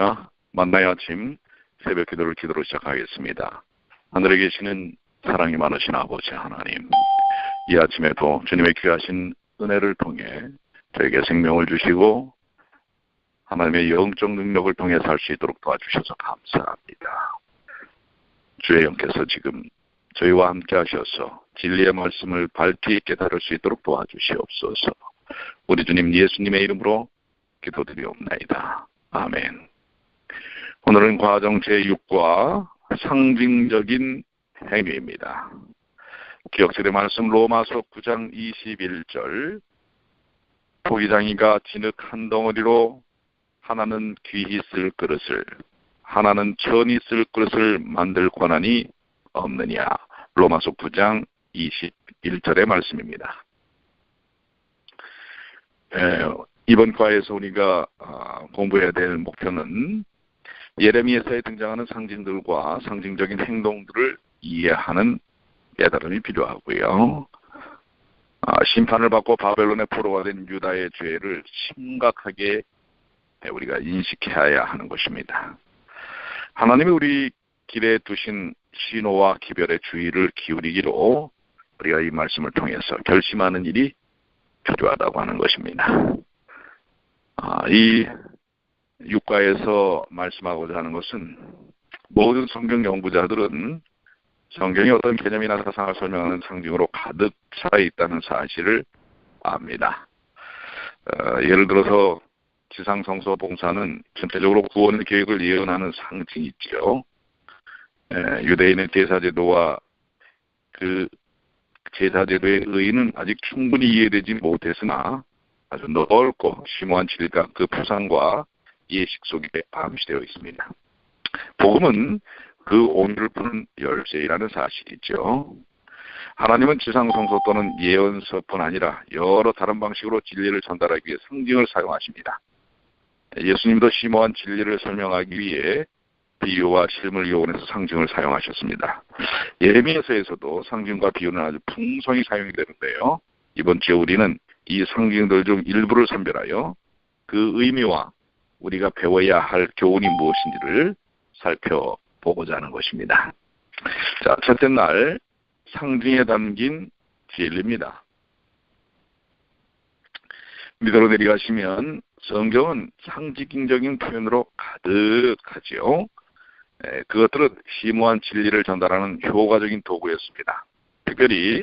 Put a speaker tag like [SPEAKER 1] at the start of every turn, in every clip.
[SPEAKER 1] 안녕하십니까. 만나의 아침 새벽 기도를 기도로 시작하겠습니다. 하늘에 계시는 사랑이 많으신 아버지 하나님, 이 아침에도 주님의 귀하신 은혜를 통해 저에게 생명을 주시고 하나님의 영적 능력을 통해 살 수 있도록 도와주셔서 감사합니다. 주의 영께서 지금 저희와 함께 하셔서 진리의 말씀을 밝히 깨달을 수 있도록 도와주시옵소서. 우리 주님 예수님의 이름으로 기도드리옵나이다. 아멘. 오늘은 과정 제6과 상징적인 행위입니다. 기억절의 말씀 로마서 9장 21절 포기장이가 진흙 한 덩어리로 하나는 귀히 쓸 그릇을 하나는 천이 쓸 그릇을 만들 권한이 없느냐 로마서 9장 21절의 말씀입니다. 에, 이번 과에서 우리가 아, 공부해야 될 목표는 예레미야서에 등장하는 상징들과 상징적인 행동들을 이해하는 깨달음이 필요하고요. 아, 심판을 받고 바벨론의 포로가 된 유다의 죄를 심각하게 우리가 인식해야 하는 것입니다. 하나님이 우리 길에 두신 신호와 기별의 주의를 기울이기로 우리가 이 말씀을 통해서 결심하는 일이 필요하다고 하는 것입니다. 아, 이 육과에서 말씀하고자 하는 것은 모든 성경 연구자들은 성경이 어떤 개념이나 사상을 설명하는 상징으로 가득 차 있다는 사실을 압니다. 어, 예를 들어서 지상성서 봉사는 전체적으로 구원의 계획을 예언하는 상징이 있죠. 예, 에, 유대인의 제사제도와 그 제사제도의 의의는 아직 충분히 이해되지 못했으나 아주 넓고 심오한 질감 그 표상과 예식 속에 암시되어 있습니다. 복음은 그 온유를 푸는 열쇠라는 사실이죠. 하나님은 지상성소 또는 예언서뿐 아니라 여러 다른 방식으로 진리를 전달하기 위해 상징을 사용하십니다. 예수님도 심오한 진리를 설명하기 위해 비유와 실물 요원에서 상징을 사용하셨습니다. 예미에서에서도 상징과 비유는 아주 풍성히 사용이 되는데요. 이번 주에 우리는 이 상징들 중 일부를 선별하여 그 의미와 우리가 배워야 할 교훈이 무엇인지를 살펴보고자 하는 것입니다. 자, 첫째 날 상징에 담긴 진리입니다. 믿으로 내려가시면 성경은 상징적인 표현으로 가득하지요. 예, 그것들은 심오한 진리를 전달하는 효과적인 도구였습니다. 특별히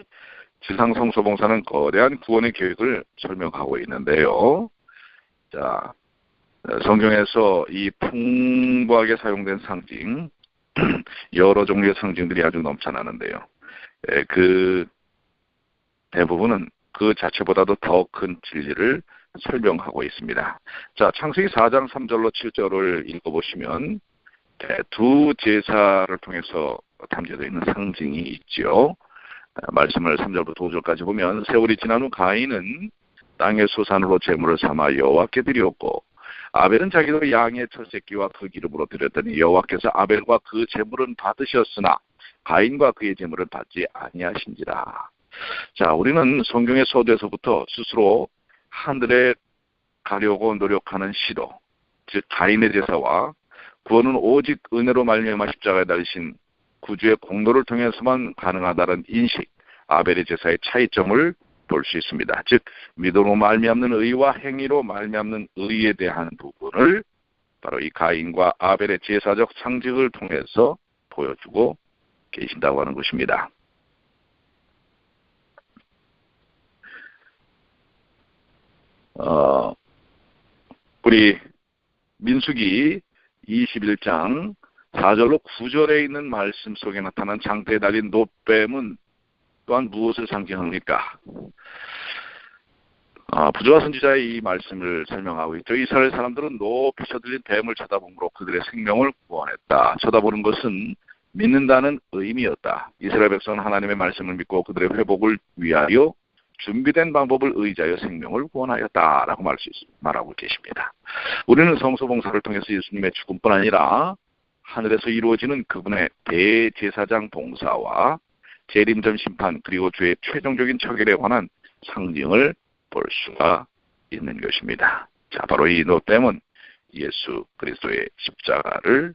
[SPEAKER 1] 지상성소봉사는 거대한 구원의 계획을 설명하고 있는데요. 자, 어, 성경에서 이 풍부하게 사용된 상징, 여러 종류의 상징들이 아주 넘쳐나는데요. 예, 그 대부분은 그 자체보다도 더 큰 진리를 설명하고 있습니다. 자, 창세기 4장 3절로 7절을 읽어보시면 예, 두 제사를 통해서 담겨져 있는 상징이 있지요. 아, 말씀을 3절부터 5절까지 보면 세월이 지난 후 가인은 땅의 소산으로 재물을 삼아 여호와께 드렸고 아벨은 자기도 양의 철새끼와 토기름으로 그 드렸더니 여호와께서 아벨과 그제물은 받으셨으나 가인과 그의 제물은 받지 아니하신지라. 자, 우리는 성경의 서두에서부터 스스로 하늘에 가려고 노력하는 시도, 즉 가인의 제사와 구원은 오직 은혜로 말미암아 십자가에 달리신 구주의 공로를 통해서만 가능하다는 인식, 아벨의 제사의 차이점을 볼수 있습니다. 즉 믿음으로 말미암는 의와 행위로 말미암는 의에 대한 부분을 바로 이 가인과 아벨의 제사적 상징을 통해서 보여주고 계신다고 하는 것입니다. 어, 우리 민숙이 21장 4절로 9절에 있는 말씀 속에 나타난 장대에 달린 노뱀은 또한 무엇을 상징합니까? 아, 부조화 선지자의 이 말씀을 설명하고 있죠. 이스라엘 사람들은 높이 쳐들린 뱀을 쳐다봄으로 그들의 생명을 구원했다. 쳐다보는 것은 믿는다는 의미였다. 이스라엘 백성은 하나님의 말씀을 믿고 그들의 회복을 위하여 준비된 방법을 의지하여 생명을 구원하였다라고 말하고 계십니다. 우리는 성소봉사를 통해서 예수님의 죽음뿐 아니라 하늘에서 이루어지는 그분의 대제사장 봉사와 재림전 심판 그리고 주의 최종적인 처결에 관한 상징을 볼 수가 있는 것입니다. 자, 바로 이 노땜은 예수 그리스도의 십자가를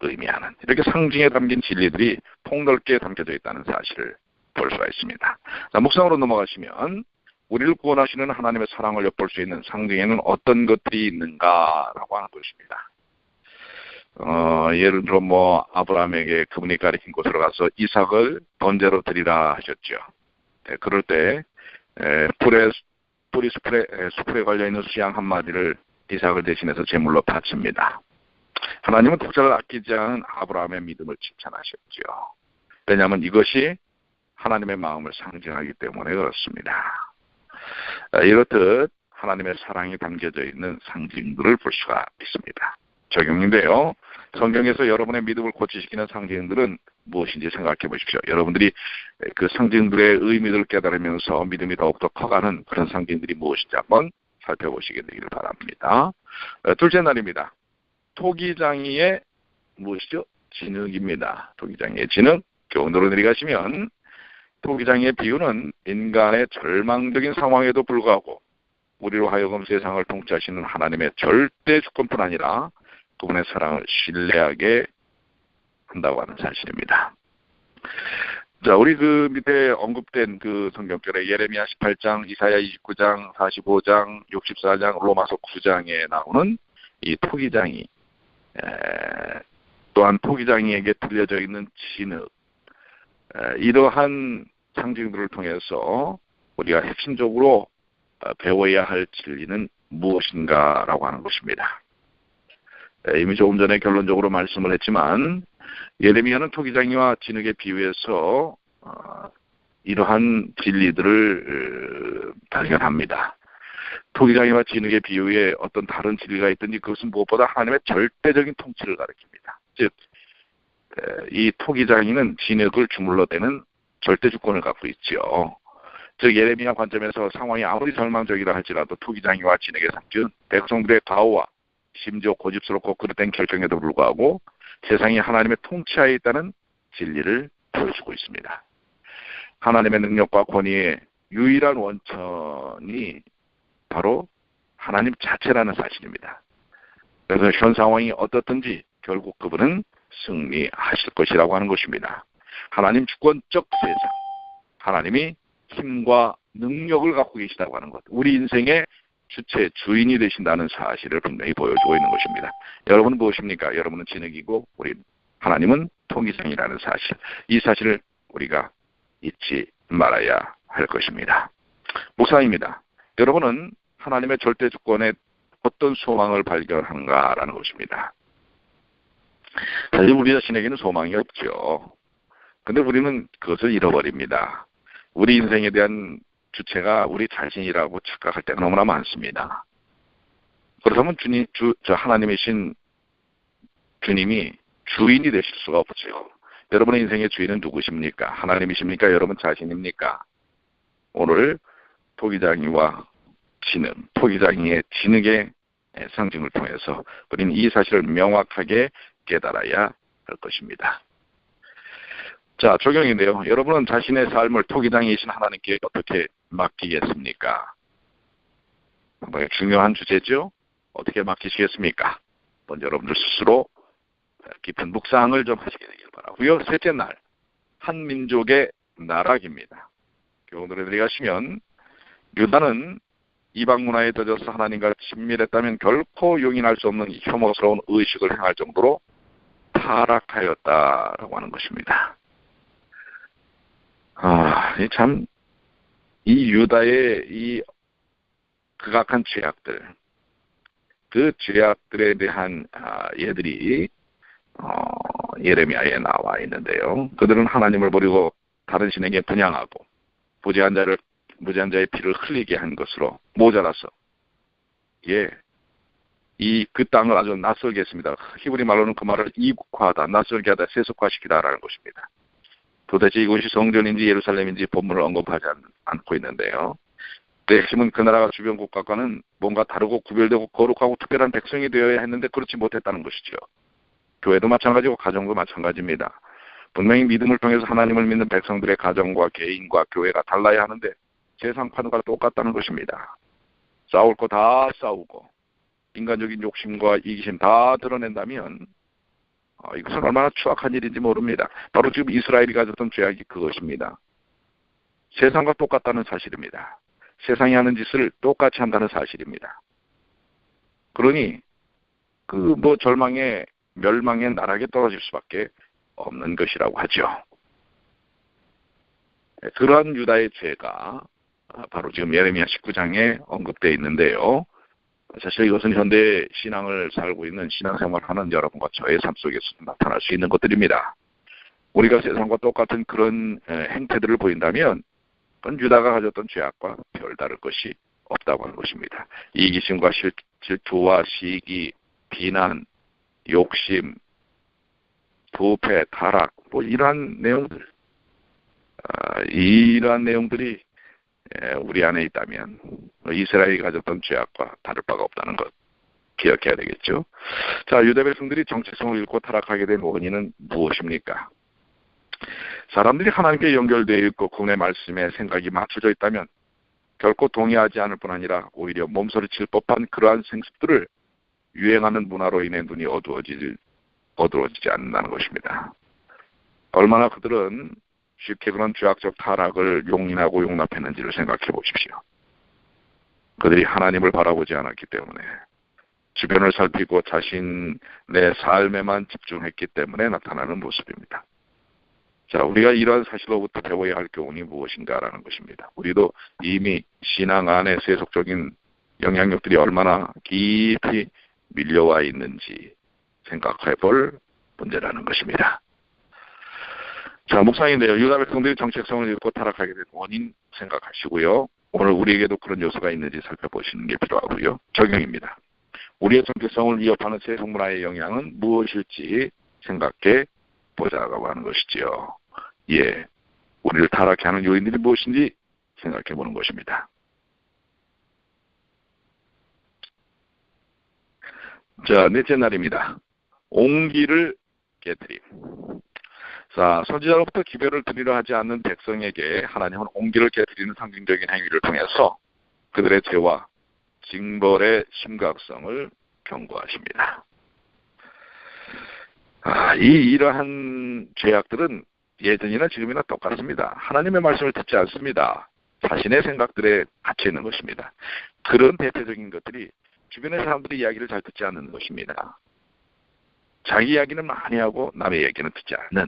[SPEAKER 1] 의미하는 이렇게 상징에 담긴 진리들이 폭넓게 담겨져 있다는 사실을 볼 수가 있습니다. 자, 묵상으로 넘어가시면 우리를 구원하시는 하나님의 사랑을 엿볼 수 있는 상징에는 어떤 것들이 있는가라고 하는 것입니다. 어, 예를 들어 뭐 아브라함에게 그분이 가리킨 곳으로 가서 이삭을 번제로 드리라 하셨죠. 네, 그럴 때 에, 불에 뿌리 수풀에, 수풀에 걸려 있는 수양 한마디를 이삭을 대신해서 제물로 바칩니다. 하나님은 독자를 아끼지 않은 아브라함의 믿음을 칭찬하셨죠. 왜냐하면 이것이 하나님의 마음을 상징하기 때문에 그렇습니다. 이렇듯 하나님의 사랑이 담겨져 있는 상징들을 볼 수가 있습니다. 적용인데요. 성경에서 여러분의 믿음을 고치시키는 상징들은 무엇인지 생각해 보십시오. 여러분들이 그 상징들의 의미를 깨달으면서 믿음이 더욱더 커가는 그런 상징들이 무엇인지 한번 살펴보시게 되기를 바랍니다. 어, 둘째 날입니다. 토기장이의 무엇이죠? 진흙입니다. 토기장이의 진흙. 교훈으로 내려가시면 토기장의 비유는 인간의 절망적인 상황에도 불구하고 우리로 하여금 세상을 통치하시는 하나님의 절대 주권뿐 아니라 그분의 사랑을 신뢰하게 한다고 하는 사실입니다. 자, 우리 그 밑에 언급된 그 성경절에 예레미야 18장, 이사야 29장, 45장, 64장, 로마서 9장에 나오는 이 토기장이 에, 또한 토기장이에게 들려져 있는 진흙 에, 이러한 상징들을 통해서 우리가 핵심적으로 어, 배워야 할 진리는 무엇인가라고 하는 것입니다. 예, 이미 조금 전에 결론적으로 말씀을 했지만 예레미야는 토기장이와 진흙의비유에서 어, 이러한 진리들을 어, 발견합니다. 토기장이와 진흙의 비유에 어떤 다른 진리가 있든지 그것은 무엇보다 하나님의 절대적인 통치를 가리킵니다. 즉, 이 토기장이는 진흙을 주물러대는 절대 주권을 갖고 있지요. 즉 예레미야 관점에서 상황이 아무리 절망적이라 할지라도 토기장이와 진흙의 상 삼균, 백성들의 과오와 심지어 고집스럽고 그릇된 결정에도 불구하고 세상이 하나님의 통치하에 있다는 진리를 보여주고 있습니다. 하나님의 능력과 권위의 유일한 원천이 바로 하나님 자체라는 사실입니다. 그래서 현 상황이 어떻든지 결국 그분은 승리하실 것이라고 하는 것입니다. 하나님 주권적 세상, 하나님이 힘과 능력을 갖고 계시다고 하는 것, 우리 인생의 주체 주인이 되신다는 사실을 분명히 보여주고 있는 것입니다. 여러분은 무엇입니까? 여러분은 진흙이고 우리 하나님은 통기성이라는 사실. 이 사실을 우리가 잊지 말아야 할 것입니다. 목사입니다. 여러분은 하나님의 절대 주권에 어떤 소망을 발견한가라는 것입니다. 사실 우리 자신에게는 소망이 없죠. 근데 우리는 그것을 잃어버립니다. 우리 인생에 대한 주체가 우리 자신이라고 착각할 때가 너무나 많습니다. 그렇다면 주님, 주, 저 하나님이신 주님이 주인이 되실 수가 없지요. 여러분의 인생의 주인은 누구십니까? 하나님이십니까? 여러분 자신입니까? 오늘 토기장이와 지능, 토기장이의 지능의 상징을 통해서 우리는 이 사실을 명확하게 깨달아야 할 것입니다. 자, 적용인데요. 여러분은 자신의 삶을 토기장이신 하나님께 어떻게 맡기겠습니까? 상당 뭐 중요한 주제죠. 어떻게 맡기시겠습니까? 먼저 여러분들 스스로 깊은 묵상을 좀 하시게 되길 바라고요. 셋째 날, 한민족의 나락입니다. 교훈으로 들어가시면 유다는 이방 문화에 젖어서 하나님과 친밀했다면 결코 용인할 수 없는 혐오스러운 의식을 행할 정도로 타락하였다라고 하는 것입니다. 아, 참이 유다의 이 극악한 죄악들, 그 죄악들에 대한 아, 예들이 어, 예레미야에 나와 있는데요. 그들은 하나님을 버리고 다른 신에게 분양하고 무제한 자를 무제한 자의 피를 흘리게 한 것으로 모자라서 예. 이 그 땅을 아주 낯설게 했습니다. 히브리 말로는 그 말을 이국화하다, 낯설게 하다, 세속화시키다라는 것입니다. 도대체 이곳이 성전인지 예루살렘인지 본문을 언급하지 않, 고 있는데요. 내 핵심은 그 나라가 주변 국가과는 뭔가 다르고 구별되고 거룩하고 특별한 백성이 되어야 했는데 그렇지 못했다는 것이죠. 교회도 마찬가지고 가정도 마찬가지입니다. 분명히 믿음을 통해서 하나님을 믿는 백성들의 가정과 개인과 교회가 달라야 하는데 세상 판과 똑같다는 것입니다. 싸울 거 다 싸우고 인간적인 욕심과 이기심 다 드러낸다면 어, 이것은 얼마나 추악한 일인지 모릅니다. 바로 지금 이스라엘이 가졌던 죄악이 그것입니다. 세상과 똑같다는 사실입니다. 세상이 하는 짓을 똑같이 한다는 사실입니다. 그러니 그 뭐 절망의 멸망의 나락에 떨어질 수밖에 없는 것이라고 하죠. 그러한 유다의 죄가 바로 지금 예레미야 19장에 언급되어 있는데요. 사실 이것은 현대 신앙을 살고 있는 신앙생활하는 여러분과 저의 삶 속에서 나타날 수 있는 것들입니다. 우리가 세상과 똑같은 그런 행태들을 보인다면 그건 유다가 가졌던 죄악과 별다를 것이 없다고 하는 것입니다. 이기심과 질투와 시기, 비난, 욕심, 부패, 타락, 뭐 이러한 내용들, 아, 이러한 내용들이 예, 우리 안에 있다면 이스라엘이 가졌던 죄악과 다를 바가 없다는 것 기억해야 되겠죠. 자, 유대 백성들이 정체성을 잃고 타락하게 된 원인은 무엇입니까? 사람들이 하나님께 연결되어 있고 국내 말씀에 생각이 맞춰져 있다면 결코 동의하지 않을 뿐 아니라 오히려 몸소리칠 법한 그러한 생습들을 유행하는 문화로 인해 눈이 어두워지지, 어두워지지 않는다는 것입니다. 얼마나 그들은 쉽게 그런 죄악적 타락을 용인하고 용납했는지를 생각해 보십시오. 그들이 하나님을 바라보지 않았기 때문에 주변을 살피고 자신의 삶에만 집중했기 때문에 나타나는 모습입니다. 자, 우리가 이러한 사실로부터 배워야 할 교훈이 무엇인가라는 것입니다. 우리도 이미 신앙 안에 세속적인 영향력들이 얼마나 깊이 밀려와 있는지 생각해 볼 문제라는 것입니다. 자, 목사인데요. 유다 백성들이 정체성을 잃고 타락하게 된 원인 생각하시고요. 오늘 우리에게도 그런 요소가 있는지 살펴보시는 게 필요하고요. 적용입니다. 우리의 정체성을 위협하는 세새 문화의 영향은 무엇일지 생각해 보자고 하는 것이지요. 예, 우리를 타락해 하는 요인들이 무엇인지 생각해 보는 것입니다. 자, 넷째 날입니다. 옹기를 깨뜨림. 자, 선지자로부터 기별을 드리려 하지 않는 백성에게 하나님은 옹기를 깨뜨리는 상징적인 행위를 통해서 그들의 죄와 징벌의 심각성을 경고하십니다. 아, 이 이러한 죄악들은 예전이나 지금이나 똑같습니다. 하나님의 말씀을 듣지 않습니다. 자신의 생각들에 갇혀 있는 것입니다. 그런 대표적인 것들이 주변의 사람들이 이야기를 잘 듣지 않는 것입니다. 자기 이야기는 많이 하고 남의 이야기는 듣지 않는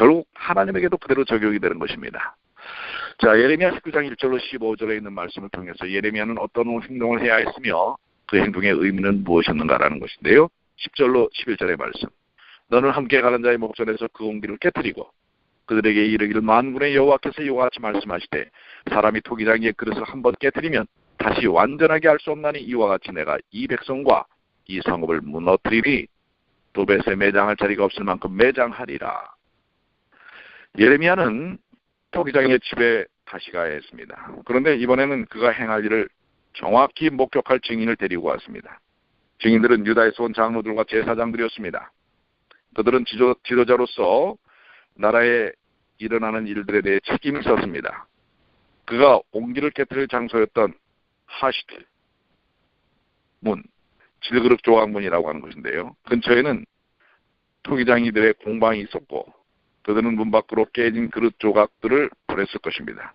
[SPEAKER 1] 결국 하나님에게도 그대로 적용이 되는 것입니다. 자, 예레미야 19장 1절로 15절에 있는 말씀을 통해서 예레미야는 어떤 행동을 해야 했으며 그 행동의 의미는 무엇이었는가라는 것인데요. 10절로 11절의 말씀. 너는 함께 가는 자의 목전에서 그 공기를 깨뜨리고 그들에게 이르기를 만군의 여호와께서 이와 같이 말씀하시되 사람이 토기장의 그릇을 한 번 깨뜨리면 다시 완전하게 할 수 없나니 이와 같이 내가 이 백성과 이 성읍을 무너뜨리니 도벳에 매장할 자리가 없을 만큼 매장하리라. 예레미야는 토기장의 집에 다시 가야 했습니다. 그런데 이번에는 그가 행할 일을 정확히 목격할 증인을 데리고 왔습니다. 증인들은 유다에서 온 장로들과 제사장들이었습니다. 그들은 지도, 지도자로서 나라에 일어나는 일들에 대해 책임을 썼습니다. 그가 옹기를 깨뜨릴 장소였던 하시트 문, 질그릇 조각문이라고 하는 곳인데요 근처에는 토기장이들의 공방이 있었고 그들은 문 밖으로 깨진 그릇 조각들을 보냈을 것입니다.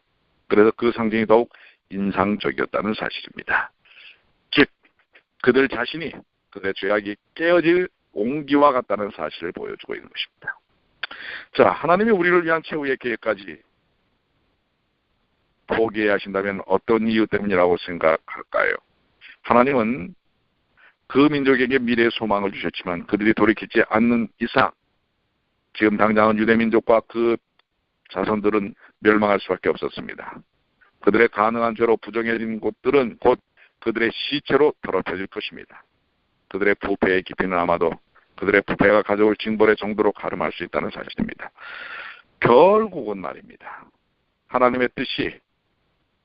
[SPEAKER 1] 그래서 그 상징이 더욱 인상적이었다는 사실입니다. 즉, 그들 자신이 그들의 죄악이 깨어질 온기와 같다는 사실을 보여주고 있는 것입니다. 자, 하나님이 우리를 위한 최후의 계획까지 포기하신다면 어떤 이유 때문이라고 생각할까요? 하나님은 그 민족에게 미래의 소망을 주셨지만 그들이 돌이키지 않는 이상 지금 당장은 유대민족과 그 자손들은 멸망할 수밖에 없었습니다. 그들의 가능한 죄로 부정해진 곳들은 곧 그들의 시체로 더럽혀질 것입니다. 그들의 부패의 깊이는 아마도 그들의 부패가 가져올 징벌의 정도로 가름할 수 있다는 사실입니다. 결국은 말입니다. 하나님의 뜻이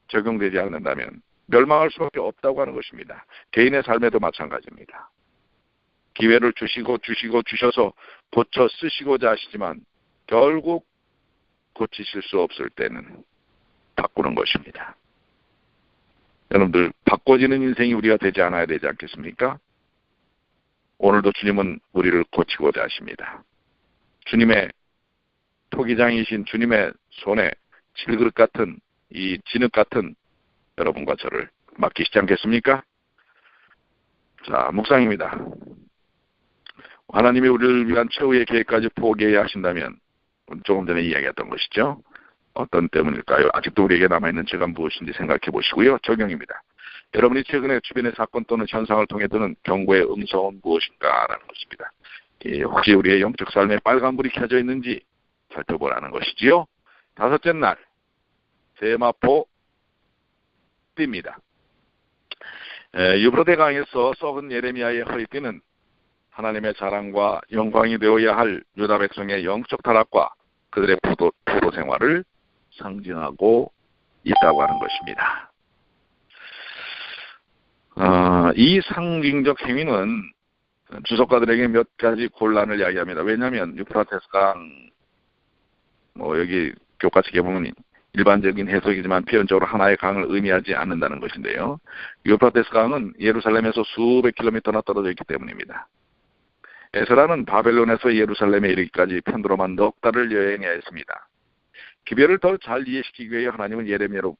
[SPEAKER 1] 적용되지 않는다면 멸망할 수밖에 없다고 하는 것입니다. 개인의 삶에도 마찬가지입니다. 기회를 주시고 주시고 주셔서 고쳐 쓰시고자 하시지만 결국 고치실 수 없을 때는 바꾸는 것입니다. 여러분들 바꿔지는 인생이 우리가 되지 않아야 되지 않겠습니까? 오늘도 주님은 우리를 고치고자 하십니다. 주님의 토기장이신 주님의 손에 질그릇 같은 이 진흙 같은 여러분과 저를 맡기시지 않겠습니까? 자, 묵상입니다. 하나님이 우리를 위한 최후의 계획까지 포기해야 하신다면 조금 전에 이야기했던 것이죠. 어떤 때문일까요? 아직도 우리에게 남아있는 죄가 무엇인지 생각해 보시고요. 적용입니다. 여러분이 최근에 주변의 사건 또는 현상을 통해 드는 경고의 음성은 무엇인가라는 것입니다. 예, 혹시 우리의 영적 삶에 빨간불이 켜져 있는지 살펴보라는 것이지요. 다섯째 날, 세마포 띠입니다. 예, 유브로데 강에서 썩은 예레미야의 허리띠는 하나님의 자랑과 영광이 되어야 할 유다 백성의 영적 타락과 그들의 포도, 포도 생활을 상징하고 있다고 하는 것입니다. 아, 이 상징적 행위는 주석가들에게 몇 가지 곤란을 야기합니다. 왜냐하면 유프라테스강 뭐 여기 교과책에 보면 일반적인 해석이지만 표현적으로 하나의 강을 의미하지 않는다는 것인데요. 유프라테스 강은 예루살렘에서 수백 킬로미터나 떨어져 있기 때문입니다. 에스라는 바벨론에서 예루살렘에 이르기까지 편도로만 넉 달을 여행해야 했습니다. 기별을 더 잘 이해시키기 위해 하나님은 예레미야로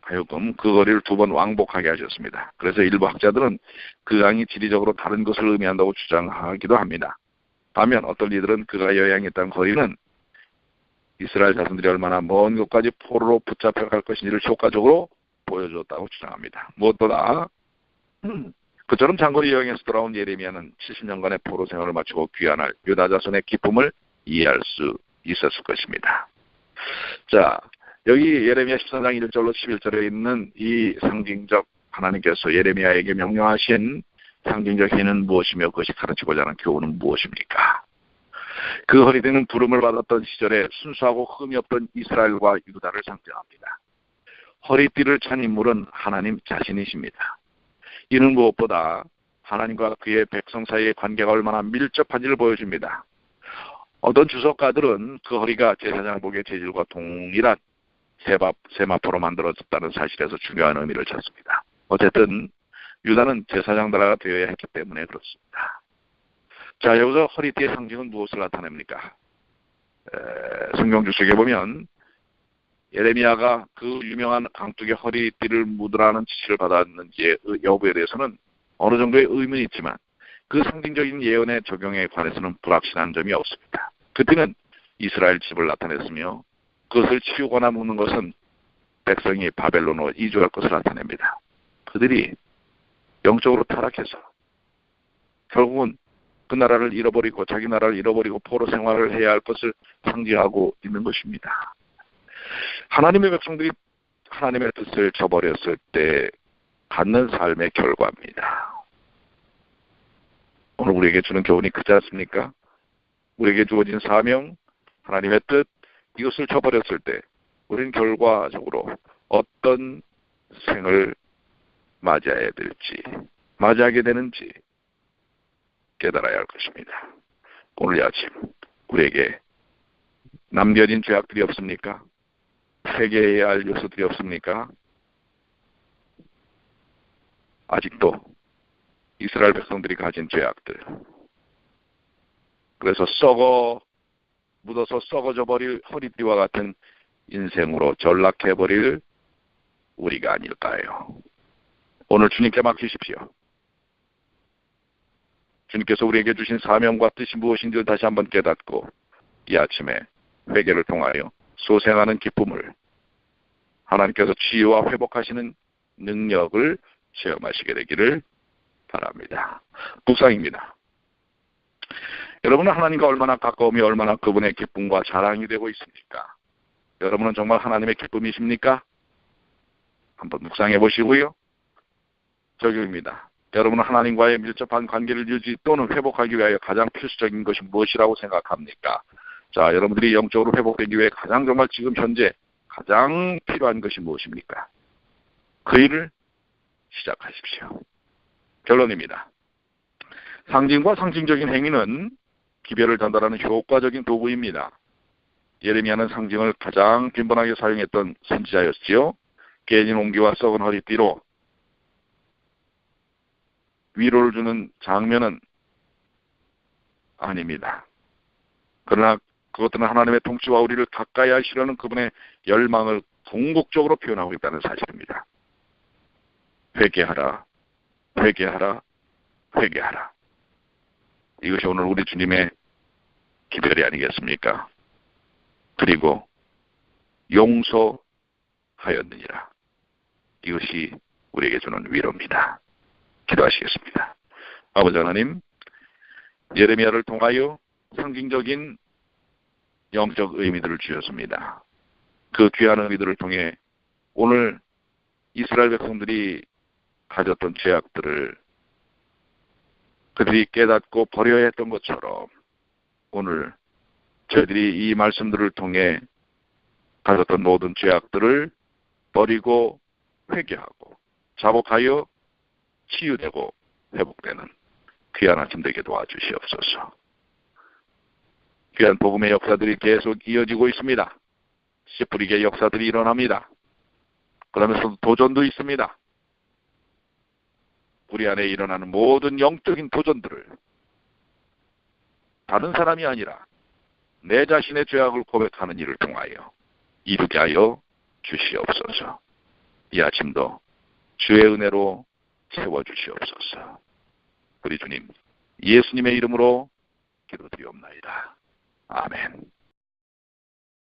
[SPEAKER 1] 하여금 그 거리를 두 번 왕복하게 하셨습니다. 그래서 일부 학자들은 그 강이 지리적으로 다른 것을 의미한다고 주장하기도 합니다. 반면 어떤 이들은 그가 여행했던 거리는 이스라엘 자손들이 얼마나 먼 곳까지 포로로 붙잡혀 갈 것인지를 효과적으로 보여줬다고 주장합니다. 무엇보다 그처럼 장거리 여행에서 돌아온 예레미야는 70년간의 포로 생활을 마치고 귀환할 유다 자손의 기쁨을 이해할 수 있었을 것입니다. 자, 여기 예레미야 14장 1절로 11절에 있는 이 상징적 하나님께서 예레미야에게 명령하신 상징적 행는 무엇이며 그것이 가르치고자 하는 교훈은 무엇입니까? 그 허리대는 부름을 받았던 시절에 순수하고 흠이 없던 이스라엘과 유다를 상징합니다. 허리띠를 찬 인물은 하나님 자신이십니다. 이는 무엇보다 하나님과 그의 백성 사이의 관계가 얼마나 밀접한지를 보여줍니다. 어떤 주석가들은 그 허리가 제사장복의 재질과 동일한 세밥, 세마포로 만들어졌다는 사실에서 중요한 의미를 찾습니다. 어쨌든 유다는 제사장 나라가 되어야 했기 때문에 그렇습니다. 자 여기서 허리띠의 상징은 무엇을 나타냅니까? 에, 성경 주석에 보면 예레미야가 그 유명한 강둑의 허리띠를 묻으라는 지시를 받았는지의 여부에 대해서는 어느 정도의 의문이 있지만 그 상징적인 예언의 적용에 관해서는 불확실한 점이 없습니다. 그때는 이스라엘 집을 나타냈으며 그것을 치우거나 묻는 것은 백성이 바벨론으로 이주할 것을 나타냅니다. 그들이 영적으로 타락해서 결국은 그 나라를 잃어버리고 자기 나라를 잃어버리고 포로 생활을 해야 할 것을 상징하고 있는 것입니다. 하나님의 백성들이 하나님의 뜻을 저버렸을 때 갖는 삶의 결과입니다. 오늘 우리에게 주는 교훈이 크지 않습니까? 우리에게 주어진 사명, 하나님의 뜻, 이것을 저버렸을 때 우리는 결과적으로 어떤 생을 맞이해야 될지, 맞이하게 되는지 깨달아야 할 것입니다. 오늘 아침 우리에게 남겨진 죄악들이 없습니까? 회개해야 할 요소들이 없습니까? 아직도 이스라엘 백성들이 가진 죄악들. 그래서 썩어 묻어서 썩어져 버릴 허리띠와 같은 인생으로 전락해 버릴 우리가 아닐까요? 오늘 주님께 맡기십시오. 주님께서 우리에게 주신 사명과 뜻이 무엇인지 다시 한번 깨닫고 이 아침에 회개를 통하여 소생하는 기쁨을 하나님께서 치유와 회복하시는 능력을 체험하시게 되기를 바랍니다. 구상입니다. 여러분은 하나님과 얼마나 가까움이 얼마나 그분의 기쁨과 자랑이 되고 있습니까? 여러분은 정말 하나님의 기쁨이십니까? 한번 묵상해 보시고요. 적용입니다. 여러분은 하나님과의 밀접한 관계를 유지 또는 회복하기 위하여 가장 필수적인 것이 무엇이라고 생각합니까? 자, 여러분들이 영적으로 회복되기 위해 가장 정말 지금 현재 가장 필요한 것이 무엇입니까? 그 일을 시작하십시오. 결론입니다. 상징과 상징적인 행위는 기별을 전달하는 효과적인 도구입니다. 예레미야는 상징을 가장 빈번하게 사용했던 선지자였지요. 깨진 옹기와 썩은 허리띠로 위로를 주는 장면은 아닙니다. 그러나 그것들은 하나님의 통치와 우리를 가까이 하시려는 그분의 열망을 궁극적으로 표현하고 있다는 사실입니다. 회개하라, 회개하라, 회개하라. 이것이 오늘 우리 주님의 기별이 아니겠습니까? 그리고 용서하였느니라. 이것이 우리에게 주는 위로입니다. 기도하시겠습니다. 아버지 하나님, 예레미야를 통하여 상징적인 영적 의미들을 주셨습니다. 그 귀한 의미들을 통해 오늘 이스라엘 백성들이 가졌던 죄악들을 그들이 깨닫고 버려야 했던 것처럼 오늘 저희들이 이 말씀들을 통해 가졌던 모든 죄악들을 버리고 회개하고 자복하여 치유되고 회복되는 귀한 아침 되게 도와주시옵소서. 귀한 복음의 역사들이 계속 이어지고 있습니다. 시프리게 역사들이 일어납니다. 그러면서 도전도 있습니다. 우리 안에 일어나는 모든 영적인 도전들을 다른 사람이 아니라 내 자신의 죄악을 고백하는 일을 통하여 이루게 하여 주시옵소서. 이 아침도 주의 은혜로 세워주시옵소서 우리 주님, 예수님의 이름으로 기도드리옵나이다. Amen